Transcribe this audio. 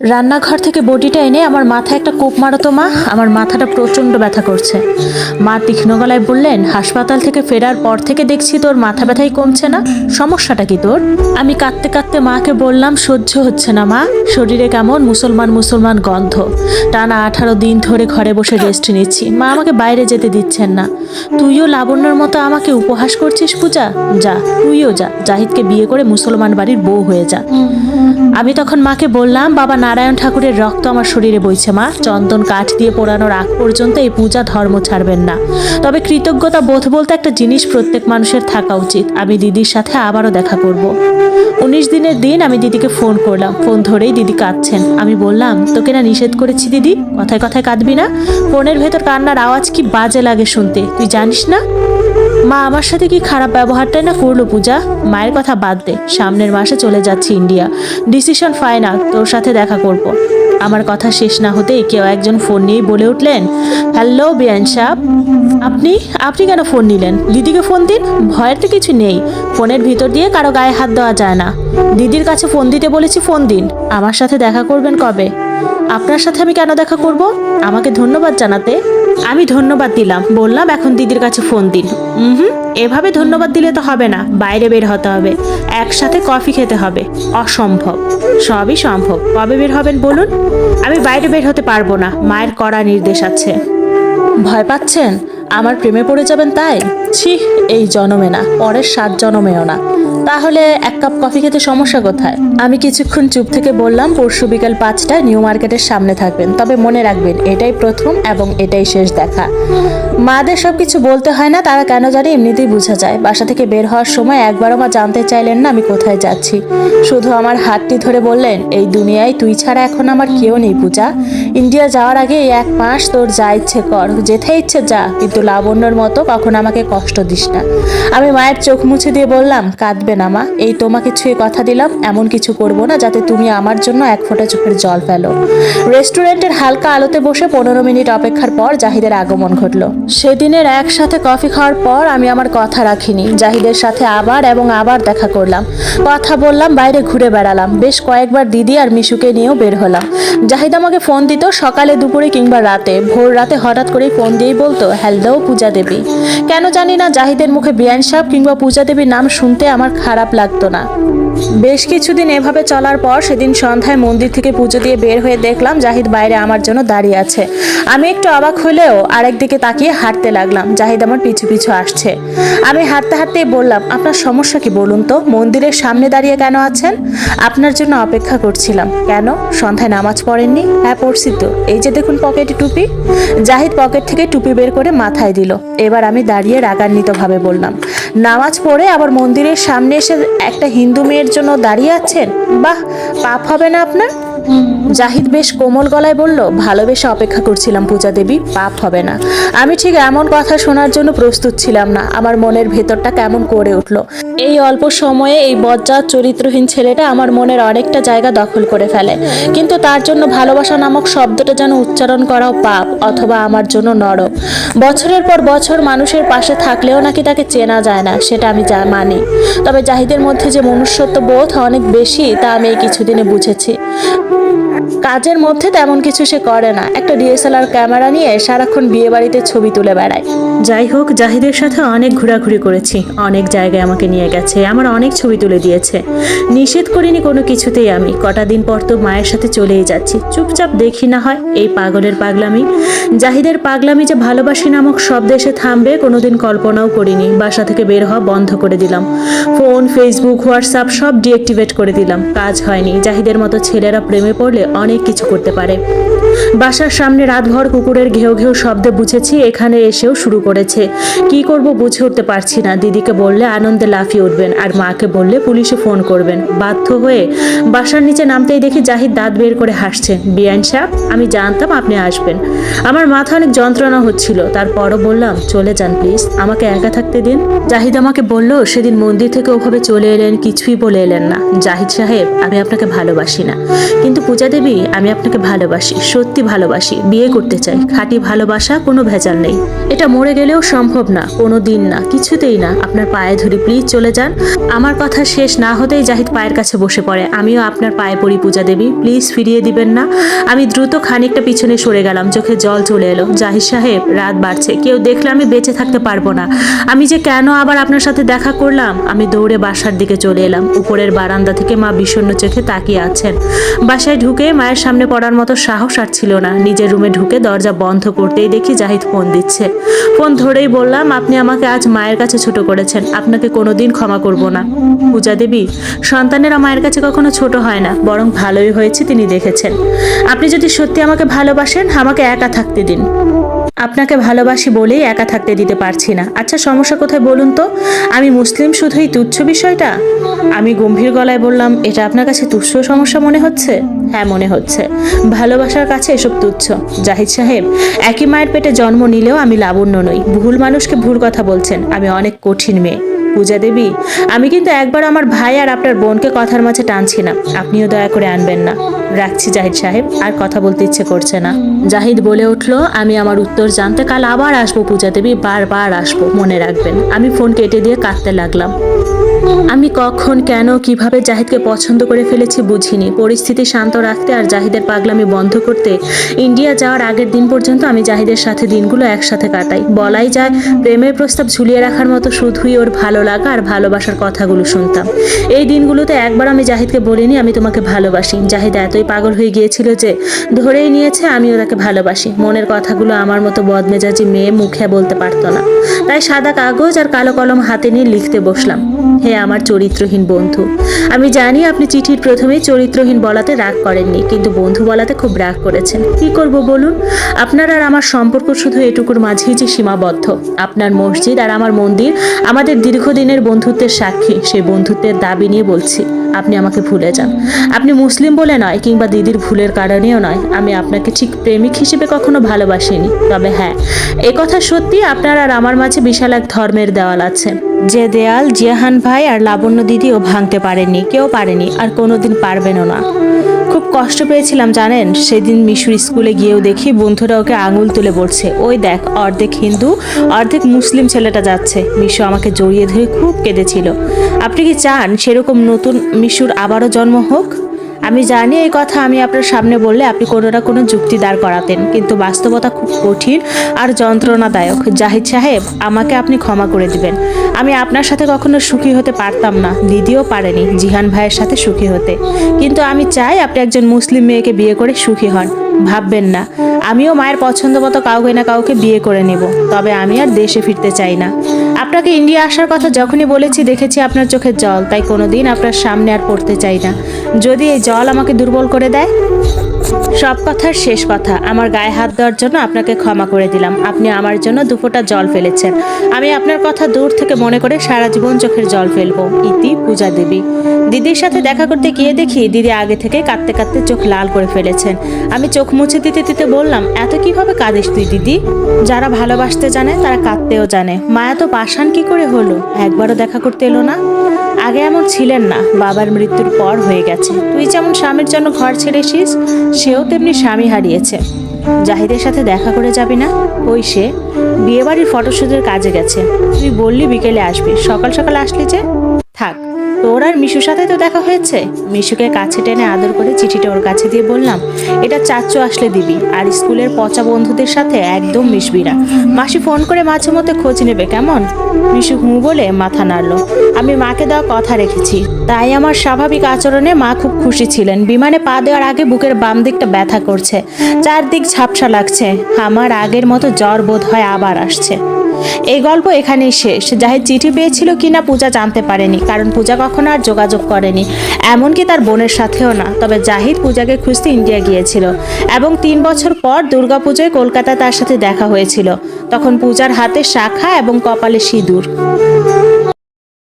রান্নাঘর থেকে বটিটা এনে আমার মাথায় একটা কোপ মারো তো মা। আমার মাথাটা প্রচণ্ড ব্যথা করছে। মা তীক্ষ্ণ গলায় বললেন, হাসপাতাল থেকে ফেরার পর থেকে দেখছি তোর মাথা ব্যথাই কমছে না। সমস্যাটা কি তোর? আমি কাঁদতে কাঁদতে মাকে বললাম, সহ্য হচ্ছে না মা। শরীরে কেমন মুসলমান মুসলমান গন্ধ। টানা আঠারো দিন ধরে ঘরে বসে রেস্ট নিচ্ছি। মা আমাকে বাইরে যেতে দিচ্ছেন না। তুইও লাবণ্যর মতো আমাকে উপহাস করছিস পূজা? যা, তুইও যা। জাহিদকে বিয়ে করে মুসলমান বাড়ির বউ হয়ে যা। আমি তখন মাকে বললাম, বাবা নারায়ণ ঠাকুরের রক্ত আমার শরীরে বইছে, মা। চন্দন কাঠ দিয়ে পোড়ানোর আগ পর্যন্ত এই পূজা ধর্ম ছাড়বেন না। তবে কৃতজ্ঞতা বোধ বলতে একটা জিনিস প্রত্যেক মানুষের থাকা উচিত। আমি দিদির সাথে আবারও দেখা করব। উনিশ দিনের দিন আমি দিদিকে ফোন করলাম। ফোন ধরেই দিদি কাঁদছেন। আমি বললাম, তোকে না নিষেধ করেছি দিদি? কথায় কথায় কাঁদবি না? ফোনের ভেতর কান্নার আওয়াজ কি বাজে লাগে শুনতে? তুই জানিস না? মা আমার সাথে কি খারাপ ব্যবহারটাই না করল পূজা? মায়ের কথা বাদ দে, সামনের মাসে চলে যাচ্ছি ইন্ডিয়া। ডিসিশন ফাইনাল, তোর সাথে দেখা করব। আমার কথা শেষ না হতেই কেউ একজন ফোন নিয়েই বলে উঠলেন, হ্যালো বিয়ান সাহ আপনি আপনি কেন ফোন নিলেন? দিদিকে ফোন দিন, ভয়ের তো কিছু নেই। ফোনের ভিতর দিয়ে কারও গায়ে হাত দেওয়া যায় না। দিদির কাছে ফোন দিতে বলেছি ফোন দিন। আমার সাথে দেখা করবেন কবে? আপনার সাথে আমি কেন দেখা করব? আমাকে ধন্যবাদ জানাতে। আমি ধন্যবাদ দিলাম। বললাম, এখন দিদির কাছে ফোন দিন। হুম এভাবে ধন্যবাদ দিলে তো হবে না। বাইরে বের হতে হবে। একসাথে কফি খেতে হবে। অসম্ভব। সবই সম্ভব। কবে বের হবেন বলুন? আমি বাইরে বের হতে পারব না। মায়ের কড়া নির্দেশ আছে। ভয় পাচ্ছেন? আমার প্রেমে পড়ে যাবেন তাই? ছি, এই জনমে না। পরের সাত জনমেও না। তাহলে এক কাপ কফি খেতে সমস্যা কোথায়? আমি কিছুক্ষণ চুপ থেকে বললাম, পরশু বিকাল পাঁচটায় নিউ মার্কেটের সামনে থাকবেন। তবে মনে রাখবেন, এটাই প্রথম এবং এটাই শেষ দেখা। মাদের সব কিছু বলতে হয় না, তারা কেন জানি এমনিতেই বোঝা যায়। বাসা থেকে বের হওয়ার সময় একবারও মা জানতে চাইলেন না আমি কোথায় যাচ্ছি। শুধু আমার হাতটি ধরে বললেন, এই দুনিয়ায় তুই ছাড়া এখন আমার কেউ নেই পূজা। ইন্ডিয়া যাওয়ার আগে এই এক মাস তোর যা ইচ্ছে কর যেতে ইচ্ছে যা, কিন্তু লাবণ্যর মতো কখন আমাকে কষ্ট দিস না। আমি মায়ের চোখ মুছে দিয়ে বললাম, কাঁদবে না, মা। এই তোমাকে ছুঁয়ে কথা দিলাম, এমন কিছু করব না যাতে তুমি আমার জন্য এক ফোঁটা চোখের জল ফেলো। রেস্টুরেন্টের হালকা আলোতে বসে পনেরো মিনিট অপেক্ষার পর জাহিদের আগমন ঘটলো। সেদিনের একসাথে কফি খাওয়ার পর আমি আমার কথা রাখিনি। জাহিদের সাথে আবার এবং আবার দেখা করলাম। কথা বললাম, বাইরে ঘুরে বেড়ালাম। বেশ কয়েকবার দিদি আর মিশুকে নিয়েও বের হলাম। জাহিদ আমাকে ফোন দিত সকালে দুপুরে কিংবা রাতে। ভোর রাতে হঠাৎ করেই ফোন দিয়েই বলতো, হ্যালো, পূজা দেবী। কেন জানি না, জাহিদের মুখে বিয়ান সাহেব কিংবা পূজা দেবীর নাম শুনতে আমার খারাপ লাগতো না। বেশ কিছুদিন এভাবে চলার পর সেদিন সন্ধ্যায় মন্দির থেকে পুজো দিয়ে বের হয়ে দেখলাম জাহিদ বাইরে আমার জন্য দাঁড়িয়ে আছে। আমি একটু অবাক হলেও আরেকদিকে তাকিয়ে হাঁটতে লাগলাম। জাহিদ আমার পিছু পিছু আসছে। আমি হাঁটতে হাঁটতেই বললাম, আপনার সমস্যা কি বলুন তো? মন্দিরের সামনে দাঁড়িয়ে কেন আছেন? আপনার জন্য অপেক্ষা করছিলাম। কেন? সন্ধ্যায় নামাজ পড়েননি? হ্যাঁ পড়ছি তো। এই যে দেখুন পকেটে টুপি। জাহিদ পকেট থেকে টুপি বের করে মাথায় দিল। এবার আমি দাঁড়িয়ে রাগান্বিতভাবে বললাম নামাজ পড়ে আবার মন্দিরের সামনে এসে একটা হিন্দু মেয়ের জন্য দাঁড়িয়ে আছেন? বাহ, পাপ হবে না আপনার? জাহিদ বেশ কোমল গলায় বলল ভালোবেসে অপেক্ষা করছিলাম পূজা দেবী, পাপ হবে না। আমি ঠিক এমন কথা শোনার জন্য প্রস্তুত ছিলাম না। আমার মনের ভেতরটা কেমন করে উঠল। এই অল্প সময়ে এই বজ্জাত চরিত্রহীন ছেলেটা আমার মনের অনেকটা জায়গা দখল করে ফেলে। কিন্তু তার জন্য ভালোবাসা নামক শব্দটা যেন উচ্চারণ করাও পাপ, অথবা আমার জন্য নরক। বছরের পর বছর মানুষের পাশে থাকলেও নাকি তাকে চেনা যায় না, সেটা আমি মানি। তবে জাহিদের মধ্যে যে মনুষ্যত্ব বোধ অনেক বেশি, তা আমি এই কিছুদিনে বুঝেছি। কাজের মধ্যে তেমন কিছু সে করে না। একটা ডিএসএলআর ক্যামেরা নিয়ে সারাক্ষণ বিয়ে বাড়িতে ছবি তুলে বেড়ায়। যাই হোক, জাহিদের সাথে অনেক ঘোরাঘুরি করেছি। অনেক জায়গায় আমাকে নিয়ে গেছে। আমার অনেক ছবি তুলে দিয়েছে। নিষেধ করিনি কোনো কিছুতেই আমি। কটা দিন পর তো মায়ের সাথে চলেই যাচ্ছি। চুপচাপ দেখি না হয় এই পাগলের পাগলামি। জাহিদের পাগলামি যে ভালোবাসি নামক শব্দে এসে থামবে, কোনোদিন কল্পনাও করিনি। বাসা থেকে বের হওয়া বন্ধ করে দিলাম। ফোন ফেসবুক হোয়াটসঅ্যাপ সব ডিঅ্যাক্টিভেট করে দিলাম। কাজ হয়নি। জাহিদের মতো ছেলেরা প্রেমে পড়লে অনেক কিছু করতে পারে। বাসার সামনে রাতভর কুকুরের ঘেউ ঘেউ শব্দে বুঝেছি, এখানে এসেও শুরু করেছে। কি করব বুঝে উঠতে পারছি না। দিদিকে বললে আনন্দে লাফিয়ে উঠবেন আর মাকে বললে পুলিশে ফোন করবেন। বাধ্য হয়ে বাসার নিচে নামতেই দেখি জাহিদ দাঁত বের করে হাসছে। বিয়ান সাহেব, আমি জানতাম আপনি আসবেন। আমার মাথা অনেক যন্ত্রণা হচ্ছিল। তারপরও বললাম, চলে যান প্লিজ, আমাকে একা থাকতে দিন। জাহিদ আমাকে বলল, সেদিন মন্দির থেকে ওভাবে চলে এলেন, কিছুই বলে এলেন না। জাহিদ সাহেব, আমি আপনাকে ভালোবাসি না। কিন্তু পূজা দেবী, আমি আপনাকে ভালোবাসি, সত্যি ভালোবাসি, বিয়ে করতে চাই। খাঁটি ভালোবাসা, কোনো ভেজাল নেই। এটা মরে গেলেও সম্ভব না, কোনো দিন না, কিছুতেই না। আপনার পায়ে ধরি প্লিজ চলে যান। আমার কথা শেষ না হতেই জাহিদ পায়ের কাছে বসে পড়ে। আমিও আপনার পায়ে পড়ি, পূজা দেবী। প্লিজ ফিরিয়ে দিবেন না। আমি দ্রুত খানিকটা পিছনে সরে গেলাম, চোখে জল চলে এলো। জাহিদ সাহেব, রাত বাড়ছে। কেউ দেখলে আমি বেঁচে থাকতে পারব না। আমি যে কেন আবার আপনার সাথে দেখা করলাম? আমি দৌড়ে বাসার দিকে চলে এলাম। উপরের বারান্দা থেকে মা বিষণ্ণ চোখে তাকিয়ে আছেন। বাসায় ঢুকে মায়ের সামনে পড়ার মতো সাহস আর ছিল না। নিজের রুমে ঢুকে দরজা বন্ধ করতেই দেখি জাহিদ ফোন দিচ্ছে। ফোন ধরেই বললাম, আপনি আমাকে আজ মায়ের কাছে ছোট করেছেন। আপনাকে কোনো দিন ক্ষমা করব না। পূজা দেবী, সন্তানেরা মায়ের কাছে কখনো ছোট হয় না, বরং ভালোই হয়েছে তিনি দেখেছেন। আপনি যদি সত্যি আমাকে ভালোবাসেন, আমাকে একা থাকতে দিন। আপনাকে ভালোবাসি বলেই একা থাকতে দিতে পারছি না। আচ্ছা সমস্যা কোথায় বলুন তো? আমি মুসলিম শুধুই তুচ্ছ বিষয়টা? আমি গম্ভীর গলায় বললাম, এটা আপনার কাছে তুচ্ছ সমস্যা মনে হচ্ছে? হ্যাঁ মনে হচ্ছে। ভালোবাসার কাছে এসব তুচ্ছ। জাহিদ সাহেব, একই মায়ের পেটে জন্ম নিলেও আমি লাবণ্য নই। ভুল মানুষকে ভুল কথা বলছেন। আমি অনেক কঠিন মেয়ে। পূজা দেবী, আমি কিন্তু একবার আমার ভাই আর আপনার বোনকে কথার মাঝে টানছি না। আপনিও দয়া করে আনবেন না। রাখছি জাহিদ সাহেব, আর কথা বলতে ইচ্ছে করছে না। জাহিদ বলে উঠল, আমি আমার উত্তর জানতে কাল আবার আসব পূজা দেবী, বারবার আসব, মনে রাখবেন। আমি ফোন কেটে দিয়ে কাঁদতে লাগলাম। আমি কখন, কেন, কীভাবে জাহিদকে পছন্দ করে ফেলেছি বুঝিনি। পরিস্থিতি শান্ত রাখতে আর জাহিদের পাগলামি বন্ধ করতে ইন্ডিয়া যাওয়ার আগের দিন পর্যন্ত আমি জাহিদের সাথে দিনগুলো একসাথে কাটাই। বলাই যায়, প্রেমের প্রস্তাব ঝুলিয়ে রাখার মতো শুধুই ওর ভালো লাগা আর ভালোবাসার কথাগুলো শুনতাম। এই দিনগুলোতে একবার আমি জাহিদকে বলিনি, আমি তোমাকে ভালোবাসি। জাহিদ এতই পাগল হয়ে গিয়েছিল যে ধরেই নিয়েছে আমি তাকে ভালোবাসি। মনের কথাগুলো আমার মতো বদমেজাজি মেয়ে মুখে বলতে পারতো না। তাই সাদা কাগজ আর কালো কলম হাতে নিয়ে লিখতে বসলাম। হে আমার চরিত্রহীন বন্ধু। আমি জানি আপনি চিঠির প্রথমেই চরিত্রহীন বলাতে রাগ করেননি, কিন্তু বন্ধু বলাতে খুব রাগ করেছেন। কি করব বলুন? আপনার আর আমার সম্পর্ক শুধু এটুকুর মাঝেই যে সীমাবদ্ধ। আপনার মসজিদ আর আমার মন্দির আমাদের দীর্ঘদিনের বন্ধুত্বের সাক্ষী। সেই বন্ধুত্বের দাবি নিয়ে বলছি, আপনি আমাকে ভুলে যান। আপনি মুসলিম বলে নয়, কিংবা দিদির ভুলের কারণেও নয়। আমি আপনাকে ঠিক প্রেমিক হিসেবে কখনো ভালোবাসিনি। তবে হ্যাঁ এ কথা সত্যি আপনার আর আমার মাঝে বিশাল এক ধর্মের দেওয়াল আছে। যে দেয়াল জিয়াহান ভাই আর লাবণ্য দিদিও ভাঙতে পারেনি কেউ পারেনি, আর কোনোদিন পারবেনও না। খুব কষ্ট পেয়েছিলাম, জানেন? সেদিন মিশুর স্কুলে গিয়েও দেখি বন্ধুরা ওকে আঙুল তুলে বলছে, ওই দেখ, অর্ধেক হিন্দু, অর্ধেক মুসলিম ছেলেটা যাচ্ছে। মিশু আমাকে জড়িয়ে ধরে খুব কেঁদেছিল। আপনি কি চান সেরকম নতুন মিশুর আবারও জন্ম হোক? আমি জানি এই কথা আমি আপনার সামনে বললে আপনি কোনো না কোনো যুক্তি দাঁড় করাতেন, কিন্তু বাস্তবতা খুব কঠিন আর যন্ত্রণাদায়ক। জাহিদ সাহেব, আমাকে আপনি ক্ষমা করে দিবেন। আমি আপনার সাথে কখনো সুখী হতে পারতাম না, দিদিও পারেনি জিহান ভাইয়ের সাথে সুখী হতে। কিন্তু আমি চাই আপনি একজন মুসলিম মেয়েকে বিয়ে করে সুখী হন। ভাববেন না, আমিও মায়ের পছন্দ মতো কাউকে না কাউকে বিয়ে করে নেব, তবে আমি আর দেশে ফিরতে চাই না। আপনাকে ইন্ডিয়া আসার কথা যখনই বলেছি, দেখেছি আপনার চোখের জল। তাই কোনোদিন আপনার সামনে আর পড়তে চাই না। যদি এই জল আমাকে দুর্বল করে দেয়? সব কথার শেষ কথা, আমার গায়ে হাত দেওয়ার জন্য আপনাকে ক্ষমা করে দিলাম। আপনি আমার জন্য দুফোঁটা জল ফেলেছেন। আমি আপনার কথা দূর থেকে মনে করে সারা জীবন চোখের জল ফেলব। ইতি পূজা দেবী। দিদির সাথে দেখা করতে গিয়ে দেখি, দিদি আগে থেকে কাঁদতে কাঁদতে চোখ লাল করে ফেলেছেন। আমি চোখ মুছে দিতে দিতে বললাম, এত কীভাবে কাঁদিস তুই, দিদি? যারা ভালোবাসতে জানে, তারা কাঁদতেও জানে। মায়া তো পাষাণ কি করে হলো? একবারও দেখা করতে এলো না? আগে এমন ছিলেন না, বাবার মৃত্যুর পর হয়ে গেছে। তুই যেমন স্বামীর জন্য ঘর ছেড়ে এসিস সেও তেমনি স্বামী হারিয়েছে। জাহিদের সাথে দেখা করে যাবি না? ওই সে, বিয়েবাড়ির ফটোশ্যুটের কাজে গেছে। তুই বললি বিকেলে আসবি। সকাল সকাল আসলি যে? থাক। তোর আর মিশুর সাথে তো দেখা হয়েছে। মিশুকে কাছে টেনে আদর করে চিঠিটা ওর কাছে দিয়ে বললাম, এটা চাচ্চু আসলে দিবি আর স্কুলের পচা বন্ধুদের সাথে একদম মিশবি না। মাসি ফোন করে মাঝে মধ্যে খোঁজ নেবে, কেমন? মিশু হু বলে মাথা নাড়লো, আমি মাকে দেওয়া কথা রেখেছি। তাই আমার স্বাভাবিক আচরণে মা খুব খুশি ছিলেন। বিমানে পা দেওয়ার আগে বুকের বাম দিকটা ব্যথা করছে। চারদিক ঝাপসা লাগছে। আমার আগের মতো জ্বর বোধ হয় আবার আসছে। এই গল্প এখানেই শেষ। জাহিদ চিঠি পেয়েছিল কিনা পূজা জানতে পারেনি, কারণ পূজা কখনো আর যোগাযোগ করেনি। এমনকি তার বোনের সাথেও না, তবে জাহিদ পূজাকে খুঁজতে ইন্ডিয়া গিয়েছিল এবং তিন বছর পর দুর্গাপুজোয় কলকাতায় তার সাথে দেখা হয়েছিল। তখন পূজার হাতে শাখা এবং কপালে সিঁদুর।